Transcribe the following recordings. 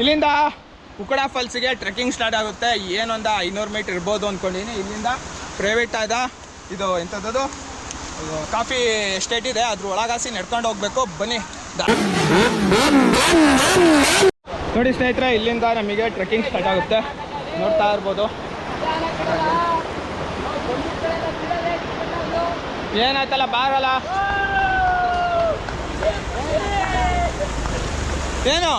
ಇಲ್ಲಿಂದ ಉಕ್ಕಡ ಫಾಲ್ಸಿಗೆ trekking start ಆಗುತ್ತೆ. ಏನೊಂದು ಐನೂರು ಮೀಟ್ರ್ ಇರ್ಬೋದು ಅಂದ್ಕೊಂಡಿನಿ ಇಲ್ಲಿಂದ ಪ್ರೈವೇಟ್ ಆದ ಇದು ಎಂಥದ್ದು ಕಾಫಿ ಎಸ್ಟೇಟ್ ಇದೆ. ಅದ್ರ ಒಳಗಾಸಿ ನಡ್ಕೊಂಡು ಹೋಗ್ಬೇಕು. ಬನ್ನಿ. ನೋಡಿ ಸ್ನೇಹಿತರೆ, ಇಲ್ಲಿಂದ ನಮಗೆ ಟ್ರೆಕ್ಕಿಂಗ್ ಸ್ಟಾರ್ಟ್ ಆಗುತ್ತೆ. ನೋಡ್ತಾ ಇರ್ಬೋದು. ಏನಾಯ್ತಲ್ಲ, ಬಾರಲ್ಲ? ಏನು?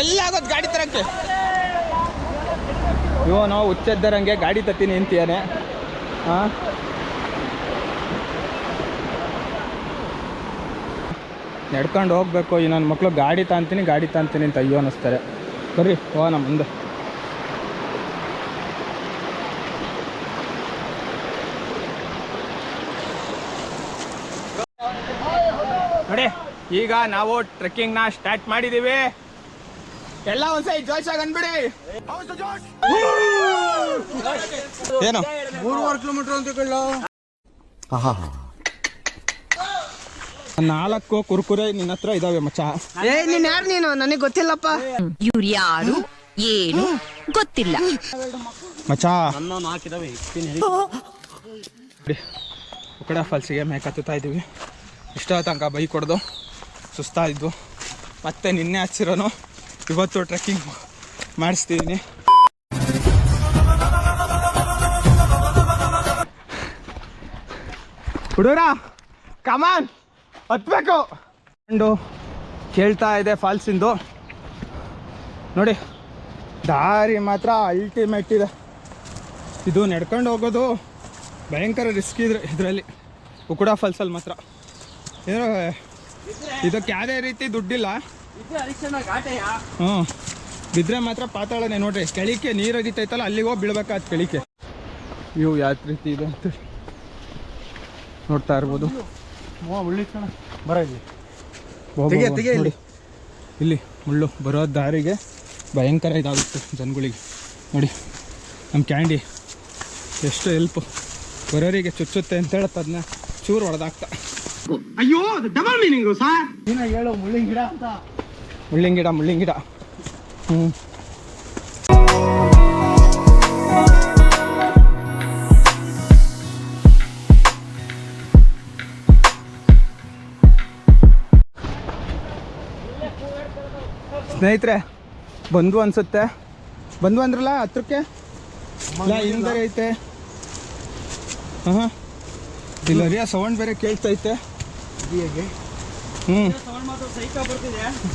ಎಲ್ಲಾಗೋದು ಗಾಡಿ ತರಕ್ಕೆ ಇವನು ಹುಚ್ಚದ್ದರಂಗೆ ಗಾಡಿ ತತ್ತೀನಿ ಅಂತೀಯಾನೆ. ಹಾಂ ನಡ್ಕೊಂಡು ಹೋಗ್ಬೇಕು, ಈ ನನ್ನ ಮಕ್ಕಳು ಗಾಡಿ ತಾಂತೀನಿ ಗಾಡಿ ತಾಂತೀನಿ ಅಂತ ಅಯ್ಯೋ ಅನ್ನಿಸ್ತಾರೆ. ಬರ್ರಿ, ಹೋಗೋಣ ಮುಂದೆ. ನೋಡಿ, ಈಗ ನಾವು ಟ್ರೆಕ್ಕಿಂಗ್ನ ಸ್ಟಾರ್ಟ್ ಮಾಡಿದ್ದೀವಿ ಎಲ್ಲ ಒಂದ್ಸರಿ ಜೋಶಾಗಿ ಅಂದ್ಬಿಡಿ. ಏನು? ಮೂರುವರೆ ಕಿಲೋಮೀಟರ್ ಅಂತ ಕಳ್ಳ ನಾಲ್ಕು ಕುರ್ಕುರೆ ನಿನ್ನ ಹತ್ರ ಇದಾವೆ ಮಚ್ಚ. ಏ ನೀನ್ ಯಾರು ನೀನು? ನನಗೆ ಗೊತ್ತಿಲ್ಲಪ್ಪ. ಇವ್ರು ಯಾರು? ಏನು? ಗೊತ್ತಿಲ್ಲ. ಮಚ್ಚ. ನನ್ನ ಹಾಕಿದಾವೆ ಫಾಲ್ಸಿಗೆ ಮೇಕ್ ಹತ್ತುತ್ತಾ ಇದ್ದೀವಿ. ಇಷ್ಟ ತನಕ ಬೈಕ್ ಹೊಡೆದು ಸುಸ್ತಾ ಇದ್ವು. ಮತ್ತೆ ನಿನ್ನೆ ಹಚ್ಚಿರೋನು. ಇವತ್ತು ಟ್ರೆಕ್ಕಿಂಗ್ ಮಾಡಿಸ್ತಿದ್ದೀನಿ ಹುಡುಗರ ಕಮಾನ್ ಹತ್ಬೇಕು. ಕಂಡು ಕೇಳ್ತಾ ಇದೆ ಫಾಲ್ಸಿಂದು. ನೋಡಿ, ದಾರಿ ಮಾತ್ರ ಅಲ್ಟಿಮೇಟ್ ಇದೆ. ಇದು ನಡ್ಕೊಂಡು ಹೋಗೋದು ಭಯಂಕರ ರಿಸ್ಕ್ ಇದ್ರೆ ಇದರಲ್ಲಿ. ಉಕುಡ ಫಾಲ್ಸಲ್ಲಿ ಮಾತ್ರ. ಏನೋ, ಇದಕ್ಕೆ ಯಾವುದೇ ರೀತಿ ದುಡ್ಡಿಲ್ಲ. ಹ್ಞೂ ಬಿದ್ದರೆ ಮಾತ್ರ ಪಾತಾಳನೆ ನೋಡ್ರಿ. ಕೆಳಿಕೆ ನೀರು ಅಗಿತೈತಲ್ಲ ಅಲ್ಲಿಗೆ ಹೋಗಿ ಬೀಳ್ಬೇಕಾದ ಕೆಳಿಕೆ ಇವು ಯಾವ ರೀತಿ ಇದೆ ಅಂತ ನೋಡ್ತಾ ಇರ್ಬೋದು. ಬರ ಇಲ್ಲಿ. ಇಲ್ಲಿ. ಮುಳ್ಳು ಬರೋ ದಾರಿಗೆ ಭಯಂಕರ ಇದಾಗುತ್ತೆ ಜನಗಳಿಗೆ. ನೋಡಿ ನಮ್ಮ ಕ್ಯಾಂಡಿ ಎಷ್ಟು ಹೆಲ್ಪ್ ಬರೋರಿಗೆ ಚುಚ್ಚುತ್ತೆ ಅಂತ ಹೇಳತ್ತ ಅದನ್ನ ಚೂರು ಹೊಡೆದಾಗ್ತಾ ಅಯ್ಯೋ ಡಬಲ್ ಮೀನಿಂಗು ಸರ್ ಹೇಳು ಮುಳ್ಳಿನ ಗಿಡ ಅಂತ. ಮುಳ್ಳಿನ ಗಿಡ ಮುಳ್ಳಿನ ಗಿಡ. ಹ್ಞೂ ಸ್ನೇಹಿತರೆ, ಬಂದು ಅನ್ಸುತ್ತೆ. ಬಂದು ಅಂದ್ರಲ್ಲ ಹತ್ರಕ್ಕೆ? ಇಲ್ಲ ಹಿಂದೆ ಐತೆ. ಹಾಂ ಇಲ್ಲ ಸೌಂಡ್ ಬೇರೆ ಕೇಳ್ತೈತೆ. ಹ್ಞೂ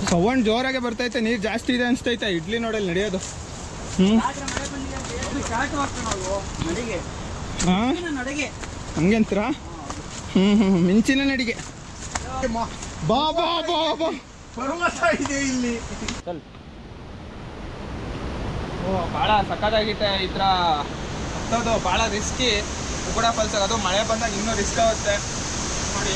ಸೌಂಡ್ ಜೋರಾಗೆ ಬರ್ತೈತೆ ನೀರು ಜಾಸ್ತಿ ಇದೆ ಅನ್ಸ್ತೈತೆ ಇಡ್ಲಿ ನೋಡಲ್ಲಿ ನಡೆಯೋದು. ಹ್ಞೂ ಹಾಂ? ಹಂಗೆ ಅಂತೀರಾ ಹ್ಞೂ ಹ್ಞೂ ಮಿಂಚಿನ ನಡಿಗೆ. ಬಾ ಬಾ ಬಾ ಬಾ. ಇದೆ ಇಲ್ಲಿ. ಓ ಭಾಳ ಸಕ್ಕತ್ತಾಗಿತ್ತೆ ಈ ಥರ. ಹತ್ತೋದು ಭಾಳ ರಿಸ್ಕಿ ಉಗುಡ ಫಾಲ್ಸ್ ಅದು ಮಳೆ ಬಂದಾಗ ಇನ್ನೂ ರಿಸ್ಕ್ ಆಗುತ್ತೆ. ನೋಡಿ.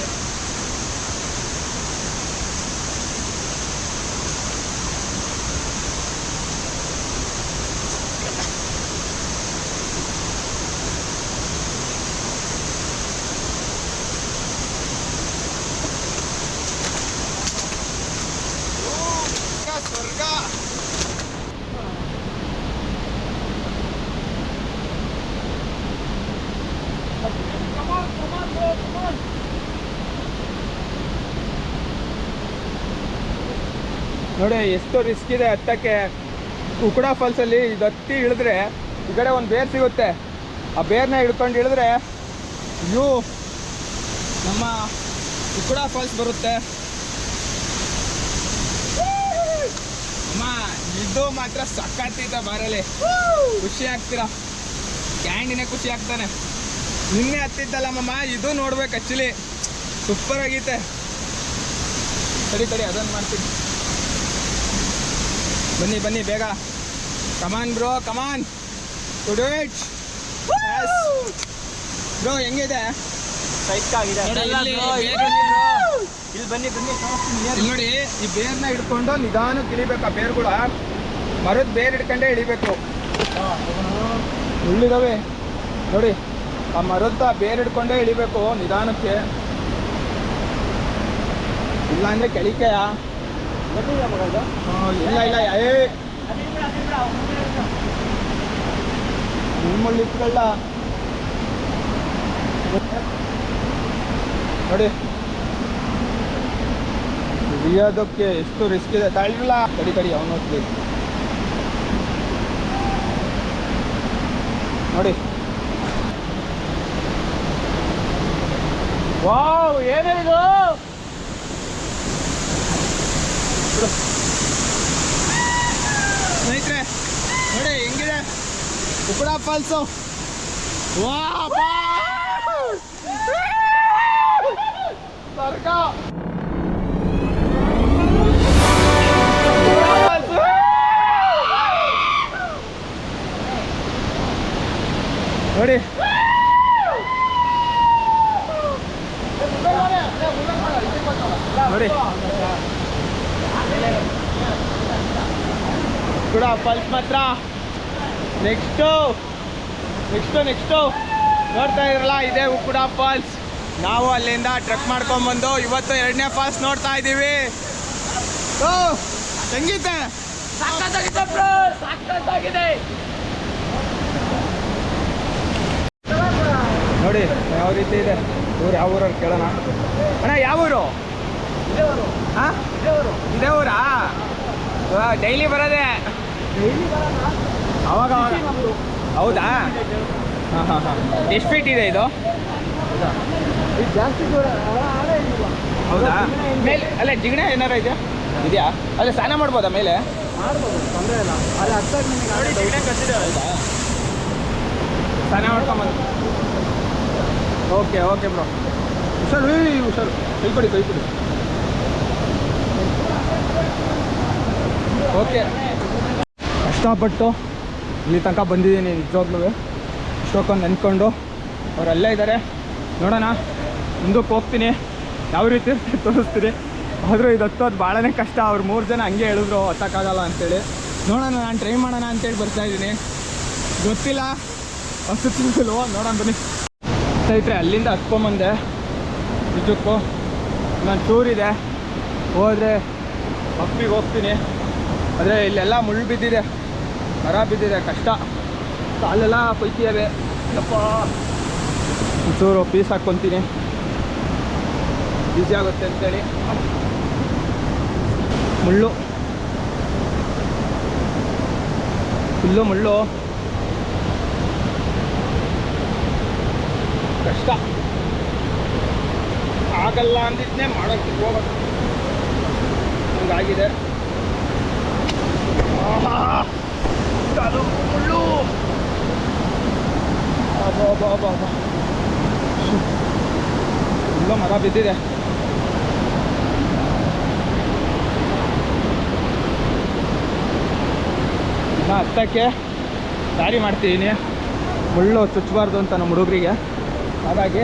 ನೋಡಿ ಎಷ್ಟು ರಿಸ್ಕ್ ಇದೆ ಹತ್ತಕ್ಕೆ. ಕುಕುಡಾ ಫಾಲ್ಸಲ್ಲಿ ಇದು ಹತ್ತಿ ಇಳಿದ್ರೆ ಈ ಕಡೆ ಒಂದು ಬೇರ್ ಸಿಗುತ್ತೆ. ಆ ಬೇರ್ನ ಹಿಡ್ಕೊಂಡು ಇಳಿದ್ರೆ ಇವು ನಮ್ಮ ಕುಕುಡಾ ಫಾಲ್ಸ್ ಬರುತ್ತೆ. ಅಮ್ಮ ಇದು ಮಾತ್ರ ಸಕ್ಕತ್ತಿದೆ ಬಾರಲ್ಲಿ. ಖುಷಿ ಆಗ್ತೀರಾ? ಕ್ಯಾಂಡಿನೇ ಖುಷಿ ಆಗ್ತಾನೆ. ನಿನ್ನೆ ಹತ್ತಿದ್ದಲ್ಲಮ್ಮ ಇದು ನೋಡ್ಬೇಕು ಆ್ಯಕ್ಚುಲಿ ಸೂಪರ್ ಆಗೈತೆ. ಸರಿ ತಡಿ ಅದನ್ನು ಮಾಡ್ತೀನಿ. ಬನ್ನಿ ಬನ್ನಿ ಬೇಗ. Come on bro come on to it bro ಹೆಂಗಿದೆ? ಆಗಿದೆ. ನೋಡಿ, ಇಲ್ಲಿ ಬೇರೆ ಇಲ್ಲಿ ಬನ್ನಿ ಬನ್ನಿ ನೋಡಿ ಈ ಬೇರ್ನ ಹಿಡ್ಕೊಂಡು ನಿಧಾನಕ್ಕೆ ಇಳಿಬೇಕು ಆ ಕೂಡ ಮರದ ಬೇರ್ ಹಿಡ್ಕೊಂಡೇ ಇಳಿಬೇಕು. ಉಳ್ಳಿದಾವೆ. ನೋಡಿ. ಆ ಮರದ ಬೇರಿಡ್ಕೊಂಡೇ ಇಳಿಬೇಕು ನಿಧಾನಕ್ಕೆ. ಇಲ್ಲ ಅಂದ್ರೆ ಕೆಳಿಕೆಯ. ಇಲ್ಲ ಇಲ್ಲ, ಏ. ನಿಮ್ಮಲ್ಲಿ ಇಟ್ಕೊಳ್ಳ ನೋಡಿ. ಇಳಿಯೋದಕ್ಕೆ ಎಷ್ಟು ರಿಸ್ಕ್ ಇದೆ. ತಳ್ಳಿಲ್ಲ ಕಡಿ ಕಡಿ ಅವನು ನೋಡಿ. ವಾವ್ ಏನೇ ಇದು ಸ್ನೇಹಿತರೆ ನೋಡಿ ಹೆಂಗಿದೆ? ಉಕ್ಕಡ ಫಾಲ್ಸು ವಾ ಸ್ವರ್ಗ ನೆಕ್ಸ್ಟು ನೆಕ್ಸ್ಟು ನೆಕ್ಸ್ಟು ನೋಡ್ತಾ ಇರಲ್ಲ ಇದೇ ಉಕ್ಕುಡ ಫಾಲ್ಸ್ ನಾವು ಅಲ್ಲಿಂದ ಟ್ರೆಕ್ ಮಾಡ್ಕೊಂಡ್ಬಂದು ಇವತ್ತು ಎರಡನೇ ಫಾಲ್ಸ್ ನೋಡ್ತಾ ಇದ್ದೀವಿ. ಓ ಹೆಂಗಿದೆ ನೋಡಿ ಯಾವ ರೀತಿ ಇದೆ? ಊರು ಯಾವ ಊರಲ್ಲಿ ಕೇಳೋಣ? ಅಣ್ಣ ಯಾವ ಊರು? ಹಾಂ ಇದೇ ಊರಾ. ಡೈಲಿ ಬರೋದೆ? ಅವಾಗ ಹೌದಾ? ಹಾಂ ಹಾಂ ಹಾಂ ಎಷ್ಟು ಫೀಟ್ ಇದೆ ಇದು? ಹೌದಾ? ಮೇಲೆ ಅಲ್ಲ ಜಿಗಣೆ ಏನಾರ ಇದೆಯಾ ಇದೆಯಾ? ಅಲ್ಲ ಸ್ನಾನ ಮಾಡ್ಬೋದಾ ಮೇಲೆ? ಸ್ನಾನ ಮಾಡ್ಕೊಂಬಂದು. Okay okay bro. ಹುಷಾರು ಹುಷಾರು. ಕೈ ಕೊಡಿ ಕೈ ಕೊಡಿ. ಓಕೆ. ಕಷ್ಟಪಟ್ಟು ಇಲ್ಲಿ ತನಕ ಬಂದಿದ್ದೀನಿ ನಿಜವಾಗ್ಲೂ ಇಷ್ಟೊಕ್ಕೊಂದು ನೆನ್ಕೊಂಡು ಅವರೆಲ್ಲೇ ಇದ್ದಾರೆ ನೋಡೋಣ, ಮುಂದಕ್ಕೆ ಹೋಗ್ತೀನಿ. ಯಾವ ರೀತಿ ತೋರಿಸ್ತೀನಿ ಆದರೂ ಇದು ಹತ್ತೋದು ಭಾಳನೇ ಕಷ್ಟ. ಅವ್ರು ಮೂರು ಜನ ಹಂಗೆ ಹೇಳಿದ್ರು ಹತ್ತಕ್ಕಾಗಲ್ಲ ಅಂತೇಳಿ. ನೋಡೋಣ, ನಾನು ಟ್ರೈ ಮಾಡೋಣ ಅಂತೇಳಿ ಬರ್ತಾ ಇದ್ದೀನಿ. ಗೊತ್ತಿಲ್ಲ. ಹತ್ತುತ್ತಿಲ್ವೋ ನೋಡೋಣ ಬನ್ನಿ. ಸ್ನೇಹಿತರೆ, ಅಲ್ಲಿಂದ ಹತ್ಕೊಂಬಂದೆ. ನಿಜಕ್ಕೂ ನಾನು ಟೂರಿದೆ ಹೋದರೆ ಅಪ್ಪಿಗೆ ಹೋಗ್ತೀನಿ. ಆದರೆ ಇಲ್ಲೆಲ್ಲ ಮುಳ್ಳು ಬಿದ್ದಿದೆ. ಮರ ಬಿದ್ದಿದೆ, ಕಷ್ಟ. ಕಾಲೆಲ್ಲ ಕೊಯ್ತಿದ್ದಾವೆ ಯಪ್ಪ. ಒಂಚೂರು ಪೀಸ್ ಹಾಕ್ಕೊತೀನಿ. ಈಸಿ ಆಗುತ್ತೆ ಅಂತೇಳಿ. ಮುಳ್ಳು. ಫುಲ್ಲು ಮುಳ್ಳು. ಕಷ್ಟ. ಆಗಲ್ಲ ಅಂದಿದ್ನೇ ಮಾಡೋಕ್ಕೆ ಹೋಗೋದು ಹಂಗಾಗಿದೆ ಆಹಾ! ಕಾಲು ಮುಳ್ಳು ಅಬ್ಬಾ, ಅಬ್ಬಾ, ಅಬ್ಬಾ. ಎಲ್ಲ ಮರ ಬಿದ್ದಿದೆ ಇನ್ನ ಹತ್ತಕ್ಕೆ ದಾರಿ ಮಾಡ್ತಿದ್ದೀನಿ ಮುಳ್ಳು ಚುಚ್ಚಬಾರ್ದು ಅಂತ ನಮ್ಮ ಹುಡುಗರಿಗೆ. ಹಾಗಾಗಿ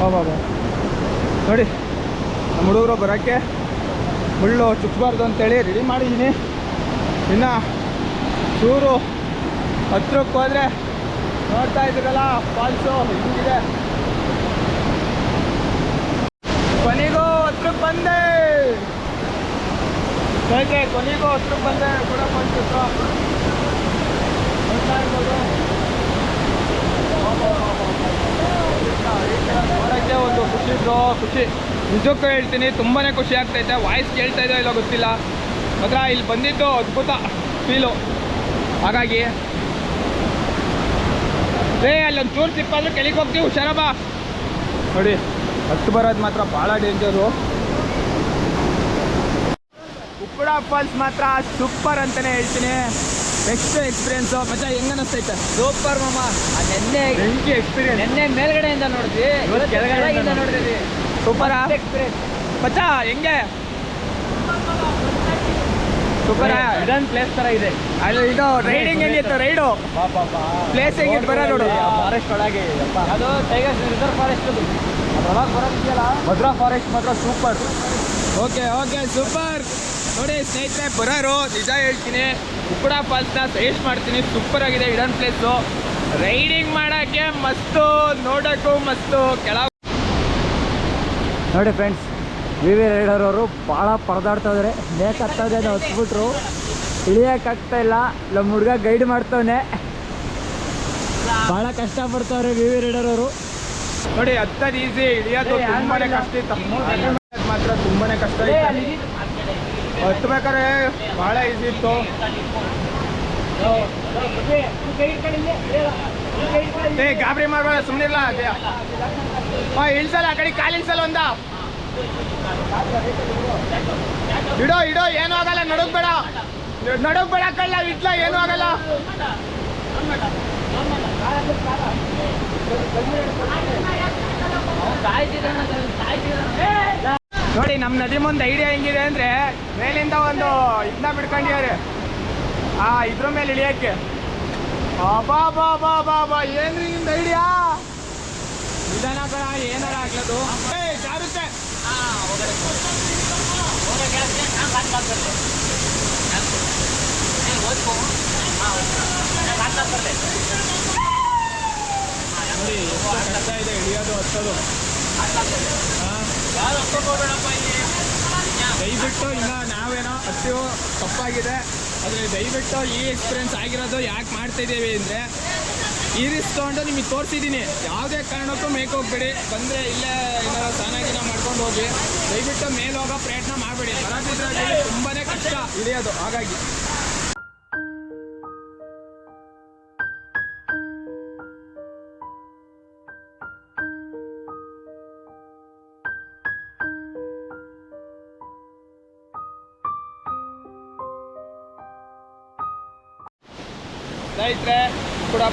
ಬಾಬಾ ನೋಡಿ ನಮ್ಮ ಹುಡುಗರು ಬರೋಕ್ಕೆ ಮುಳ್ಳು ಚುಚ್ಚಬಾರ್ದು ಅಂತೇಳಿ ರೆಡಿ ಮಾಡಿದ್ದೀನಿ. ಇನ್ನು ಚೂರು ಹತ್ರಕ್ಕೆ ಹೋದರೆ ನೋಡ್ತಾ ಇದ್ದೀರಲ್ಲ ಫಾಲ್ಸು ಹಿಂಗಿದೆ. ಕೊನೆಗೂ ಹತ್ರಕ್ಕೆ ಬಂದೆ. ಹೇಗೆ ಕೊನೆಗೂ ಹತ್ರಕ್ಕೆ ಬಂದೆ ಕೂಡ ಹತ್ರ. ನೋಡ್ತಾ ಇರ್ಬೋದು. ನೋಡೋಕ್ಕೆ ಒಂದು ಖುಷಿ ಇದ್ದು ಖುಷಿ. ನಿಜಕ್ಕೂ ಹೇಳ್ತೀನಿ ತುಂಬಾ ಖುಷಿ ಆಗ್ತೈತೆ ವಾಯ್ಸ್ ಕೇಳ್ತಾ ಇದೆಯೋ ಇಲ್ಲ ಗೊತ್ತಿಲ್ಲ. ಮಾತ್ರ ಇಲ್ಲಿ ಬಂದಿದ್ದು ಅದ್ಭುತ ಫೀಲು ಹಾಗಾಗಿ, ಏ, ಅಲ್ಲೊಂದು ಚೂರು ಸಿಪ್ಪಾದ್ರೂ ಕೆಳಗೆ ಹೋಗ್ತೀವಿ ಹುಷಾರಪ್ಪ ನೋಡಿ, ಹತ್ತು ಬರೋದು ಮಾತ್ರ ಭಾಳ ಡೇಂಜರು ಉಪ್ಪುಡ ಫಾಲ್ಸ್ ಮಾತ್ರ ಸೂಪರ್ ಅಂತಲೇ ಹೇಳ್ತೀನಿ. ನೆಕ್ಸ್ಟ್ ಎಕ್ಸ್ಪೀರಿಯನ್ಸ್ ಮಚ್ಚ ಹೆಂಗ ಅನಿಸ್ತೈತೆ ಸೂಪರ್ ಮಾಮ. ನೆನ್ನೆ ಬೆಂಕಿ ಎಕ್ಸ್ಪೀರಿಯನ್ಸ್ ನೆನ್ನೆ ಮೇಲ್ಗಡೆಯಿಂದ ನೋಡಿದ್ವಿ. ಇವತ್ತು ಕೆಳಗಡೆಯಿಂದ ನೋಡಿದ್ವಿ. ಸೂಪರ್ ಎಕ್ಸ್ಪೀರಿಯನ್ಸ್ ಮಚ್ಚ ಹೆಂಗೆ? ಸೂಪರ್ ಇದೊಂದು ಪ್ಲೇಸ್ ತರ ಇದೆ. ಅಲ್ಲಿ ಇದು ರೈಡಿಂಗ್ ಹೆಂಗಿತ್ತು? ರೈಡು ಪ್ಲೇಸ್ ಹೆಂಗಿತ್ತು? ಬರ ನೋಡು. ಫಾರೆಸ್ಟ್ ಒಳಗೆ ಅದು ಟೈಗರ್ಸ್ ರಿಸರ್ವ್ ಫಾರೆಸ್ಟ್ ಅದು. ಅದ್ರೊಳಗೆ ಬರೋದಿದೆಯಲ್ಲ? ಭದ್ರಾ ಫಾರೆಸ್ಟ್ ಮಾತ್ರ ಸೂಪರ್ ಓಕೆ ಓಕೆ ಸೂಪರ್ ನೋಡಿ ಸ್ನೇಹಿತರೆ ಬರೋರು ನಿಜ ಹೇಳ್ತೀನಿ. ಉಕ್ಕಡ ಫಾಲ್ಸ್ನ ಸಜೆಸ್ಟ್ ಮಾಡ್ತೀನಿ. ಸೂಪರ್ ಆಗಿದೆ ಇಡನ್ ಪ್ಲೇಸು ರೈಡಿಂಗ್ ಮಾಡೋಕ್ಕೆ ಮಸ್ತು ನೋಡೋಕ್ಕೂ ಮಸ್ತು ಕೆಳ ನೋಡಿ ಫ್ರೆಂಡ್ಸ್ ವಿ ವಿ ರೈಡರ್ ಅವರು ಭಾಳ ಪರದಾಡ್ತಾ ಇದಾರೆ. ನೇಕ್ ಹತ್ತಾ ಇದೆ ಹತ್ಬಿಟ್ರು. ಇಳಿಯೋಕ್ಕಾಗ್ತಾ ಇಲ್ಲ. ನಮ್ಮ ಹುಡುಗ ಗೈಡ್ ಮಾಡ್ತವನೆ. ಭಾಳ ಕಷ್ಟ ಪಡ್ತಾವ್ರೆ ವಿ ವಿ ರೈಡರ್ ಅವರು. ನೋಡಿ ಹತ್ತದ ಈಸಿ ಇಳಿಯೋದು ತುಂಬಾನೇ ಕಷ್ಟ ಇತ್ತು. ಮಾತ್ರ ತುಂಬಾನೇ ಕಷ್ಟ ಇತ್ತು. ಹತ್ಬೇಕಾದ್ರೆ ಭಾಳ ಈಸಿ ಇತ್ತು. ಏ, ಗಾಬರಿ ಮಾಡ್ಬೇಡ ಸುಮ್ಮನಿಲ್ಲ ಹಾ ಇಳ್ಸಲ್ಲ ಆ ಕಡೆ ಕಾಲು ಇಳ್ಸಲ್ಲ ಒಂದ. ಇಡೋ ಇಡೋ, ಏನೂ ಆಗಲ್ಲ, ನಡಕ್ ಬೇಡ. ನಡಕ್ ಬೇಡ, ಕಳ್ಳ, ಇಟ್ಲ, ಏನು ಆಗಲ್ಲ. ನೋಡಿ ನಮ್ಮ ನದಿ ಮುಂದೆ ಐಡಿಯಾ ಹೆಂಗಿದೆ ಅಂದ್ರೆ ಮೇಲಿಂದ ಒಂದು ಇದನ್ನ ಬಿಡ್ಕೊಂಡಿದ್ದಾರೆ. ಆ ಇದ್ರ ಮೇಲೆ ಇಳಿಯಕ್ಕೆ. ಬಾ ಬಾ ಬಾ ಬಾ ಬಾ ಏನ್ರಿ ನಿಮ್ದು ಐಡಿಯಾ? ನಿಧಾನ ಬರ ಏನಾರ ಆಗ್ಲದು? ಜಾರುತ್ತೆ. ನೋಡಿ ಕಷ್ಟ ಇದೆ ಇಳಿಯೋದು ಹತ್ತೋದು. ಹಾ? ದಯವಿಟ್ಟು ಇಲ್ಲ ನಾವೇನೋ ಅಷ್ಟು ತಪ್ಪಾಗಿದೆ. ಆದರೆ ದಯವಿಟ್ಟು ಈ ಎಕ್ಸ್ಪೀರಿಯನ್ಸ್ ಆಗಿರೋದು ಯಾಕೆ ಮಾಡ್ತಾ ಇದ್ದೀವಿ ಅಂದರೆ ಈ ರಿಸ್ಕ್ ತೊಗೊಂಡು ನಿಮಗೆ ತೋರಿಸಿದ್ದೀನಿ. ಯಾವುದೇ ಕಾರಣಕ್ಕೂ ಮೇಕ್ ಹೋಗ್ಬೇಡಿ. ಬಂದರೆ ಇಲ್ಲೇ ಏನಾರು ಸ್ನಾನ ಮಾಡ್ಕೊಂಡು ಹೋಗಿ. ದಯವಿಟ್ಟು ಮೇಲೆ ಹೋಗೋ ಪ್ರಯತ್ನ ಮಾಡಬೇಡಿ. ಬರೋದಿದ್ರೆ ತುಂಬಾ ಕಷ್ಟ. ಇಳಿಯೋದು ಹಾಗಾಗಿ. ಸ್ನೇಹಿತರೆ ಕೂಡ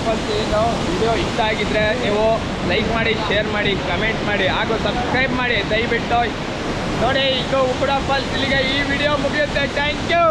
ಇದು ವಿಡಿಯೋ ಇಷ್ಟ ಆಗಿದ್ರೆ ನೀವು ಲೈಕ್ ಮಾಡಿ ಶೇರ್ ಮಾಡಿ ಕಮೆಂಟ್ ಮಾಡಿ, ಹಾಗೂ ಸಬ್ಸ್ಕ್ರೈಬ್ ಮಾಡಿ, ದಯವಿಟ್ಟು ನೋಡಿ. ಈಗ ಫಸ್ಟ್ ಇಲ್ಲಿಗೆ ಈ ವಿಡಿಯೋ ಮುಗಿಯುತ್ತೆ. Thank you